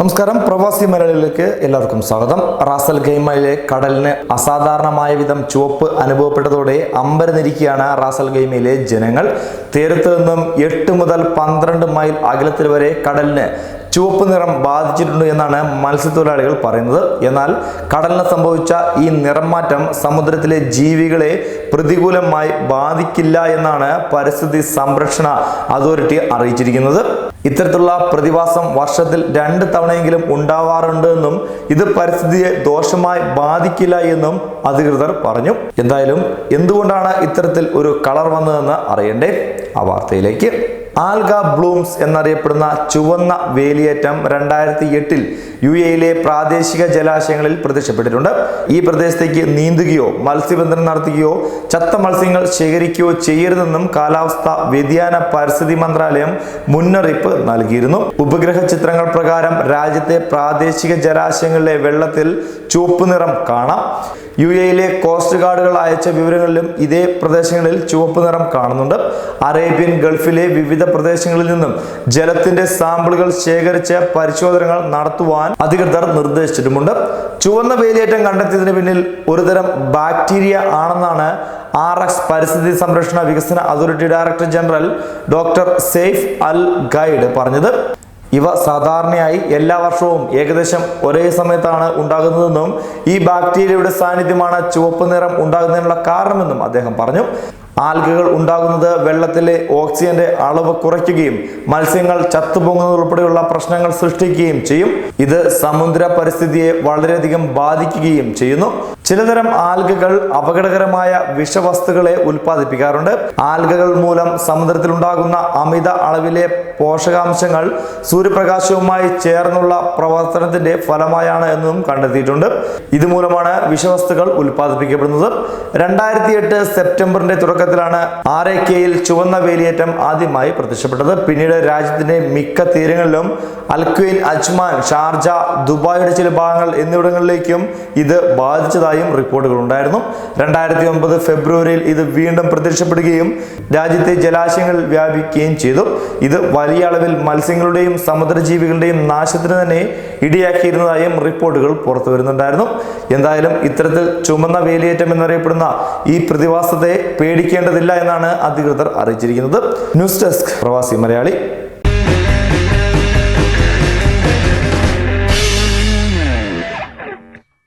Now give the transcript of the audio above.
നമസ്കാരം. പ്രവാസി മലയാളികളിലേക്ക് എല്ലാവർക്കും സ്വാഗതം. റാസൽ ഗെയ്മയിലെ കടലിന് അസാധാരണമായ വിധം ചുവപ്പ് അനുഭവപ്പെട്ടതോടെ അമ്പരന്നിരിക്കുകയാണ് റാസൽ ഗെയ്മയിലെ ജനങ്ങൾ. തീരത്ത് നിന്നും എട്ട് മുതൽ പന്ത്രണ്ട് മൈൽ അകലത്തിൽ വരെ കടലിന് ചുവപ്പ് നിറം ബാധിച്ചിട്ടുണ്ട് എന്നാണ് മത്സ്യത്തൊഴിലാളികൾ പറയുന്നത്. എന്നാൽ കടലിന് സംഭവിച്ച ഈ നിറം മാറ്റം സമുദ്രത്തിലെ ജീവികളെ പ്രതികൂലമായി ബാധിക്കില്ല എന്നാണ് പരിസ്ഥിതി സംരക്ഷണ അതോറിറ്റി അറിയിച്ചിരിക്കുന്നത്. ഇത്തരത്തിലുള്ള പ്രതിഭാസം വർഷത്തിൽ രണ്ട് തവണയെങ്കിലും ഉണ്ടാവാറുണ്ട് എന്നും ഇത് പരിസ്ഥിതിയെ ദോഷമായി ബാധിക്കില്ല എന്നും അധികൃതർ പറഞ്ഞു. എന്തായാലും എന്തുകൊണ്ടാണ് ഇത്തരത്തിൽ ഒരു കളർ വന്നതെന്ന് അറിയണ്ടേ? ആ വാർത്തയിലേക്ക്. ആൽഗ ബ്ലൂംസ് എന്നറിയപ്പെടുന്ന ചുവന്ന വേലിയേറ്റം രണ്ടായിരത്തി എട്ടിൽ യു എയിലെ പ്രാദേശിക ജലാശയങ്ങളിൽ പ്രത്യക്ഷപ്പെട്ടിട്ടുണ്ട്. ഈ പ്രദേശത്തേക്ക് നീന്തുകയോ മത്സ്യബന്ധനം നടത്തുകയോ ചത്ത മത്സ്യങ്ങൾ ശേഖരിക്കുകയോ ചെയ്യരുതെന്നും കാലാവസ്ഥ വ്യതിയാന പരിസ്ഥിതി മന്ത്രാലയം മുന്നറിയിപ്പ് നൽകിയിരുന്നു. ഉപഗ്രഹ ചിത്രങ്ങൾ പ്രകാരം രാജ്യത്തെ പ്രാദേശിക ജലാശയങ്ങളിലെ വെള്ളത്തിൽ ചുവപ്പ് നിറം കാണാം. യു എയിലെ കോസ്റ്റ് ഗാർഡുകൾ അയച്ച വിവരങ്ങളിലും ഇതേ പ്രദേശങ്ങളിൽ ചുവപ്പ് നിറം കാണുന്നുണ്ട്. അറേബ്യൻ ഗൾഫിലെ വിവിധ പ്രദേശങ്ങളിൽ നിന്നും ജലത്തിന്റെ സാമ്പിളുകൾ ശേഖരിച്ച് പരിശോധനകൾ നടത്തുവാൻ അധികൃതർ നിർദ്ദേശിച്ചിട്ടുമുണ്ട്. ചുവന്ന വേലിയേറ്റം കണ്ടെത്തിയതിന് പിന്നിൽ ഒരുതരം ബാക്ടീരിയ ആണെന്നാണ് ആർ എക്സ് പരിസ്ഥിതി സംരക്ഷണ വികസന authority director general doctor Saif Al Gaid പറഞ്ഞത്. ഇവ സാധാരണയായി എല്ലാ വർഷവും ഏകദേശം ഒരേ സമയത്താണ് ഉണ്ടാകുന്നതെന്നും ഈ ബാക്ടീരിയയുടെ സാന്നിധ്യമാണ് ചുവപ്പ് നിറം ഉണ്ടാകുന്നതിനുള്ള കാരണമെന്നും അദ്ദേഹം പറഞ്ഞു. ആൽഗകൾ ഉണ്ടാകുന്നത് വെള്ളത്തിലെ ഓക്സിജന്റെ അളവ് കുറയ്ക്കുകയും മത്സ്യങ്ങൾ ചത്തുപൊങ്ങുന്നത് ഉൾപ്പെടെയുള്ള പ്രശ്നങ്ങൾ സൃഷ്ടിക്കുകയും ചെയ്യും. ഇത് സമുദ്ര പരിസ്ഥിതിയെ വളരെയധികം ബാധിക്കുകയും ചെയ്യുന്നു. ചിലതരം ആൽഗകൾ അപകടകരമായ വിഷവസ്തുക്കളെ ഉൽപ്പാദിപ്പിക്കാറുണ്ട്. ആൽഗകൾ മൂലം സമുദ്രത്തിൽ ഉണ്ടാകുന്ന അമിത അളവിലെ പോഷകാംശങ്ങൾ സൂര്യപ്രകാശവുമായി ചേർന്നുള്ള പ്രവർത്തനത്തിന്റെ ഫലമായാണ് എന്നും കണ്ടെത്തിയിട്ടുണ്ട്. ഇതുമൂലമാണ് വിഷവസ്തുക്കൾ ഉൽപ്പാദിപ്പിക്കപ്പെടുന്നത്. രണ്ടായിരത്തി എട്ട് സെപ്റ്റംബറിന്റെ തുടക്കത്തിലാണ് ആർ എ കെയിൽ ചുവന്ന വേലിയേറ്റം ആദ്യമായി പ്രത്യക്ഷപ്പെട്ടത്. പിന്നീട് രാജ്യത്തിന്റെ മിക്ക തീരങ്ങളിലും അൽക്വൈൻ അജ്മാൻ ഷാർജ ദുബായിയുടെ ചില ഭാഗങ്ങൾ എന്നിവിടങ്ങളിലേക്കും ഇത് ബാധിച്ചതായും റിപ്പോർട്ടുകൾ ഉണ്ടായിരുന്നു രണ്ടായിരത്തി ഒമ്പത് ഫെബ്രുവരിയിൽ ഇത് വീണ്ടും പ്രത്യക്ഷപ്പെടുകയും രാജ്യത്തെ ജലാശയങ്ങളിൽ വ്യാപിക്കുകയും ചെയ്തു. ഇത് വലിയ അളവിൽ മത്സ്യങ്ങളുടെയും സമുദ്രജീവികളുടെയും നാശത്തിന് തന്നെ ഇടിയാക്കിയിരുന്നതായും റിപ്പോർട്ടുകൾ പുറത്തു വരുന്നുണ്ടായിരുന്നു. എന്തായാലും ഇത്തരത്തിൽ ചുമന്ന വേലിയേറ്റം എന്നറിയപ്പെടുന്ന ഈ പ്രതിഭാസത്തെ പേടിക്കേണ്ടതില്ല എന്നാണ് അധികൃതർ അറിയിച്ചിരിക്കുന്നത്. ന്യൂസ് ഡെസ്ക് പ്രവാസി മലയാളി.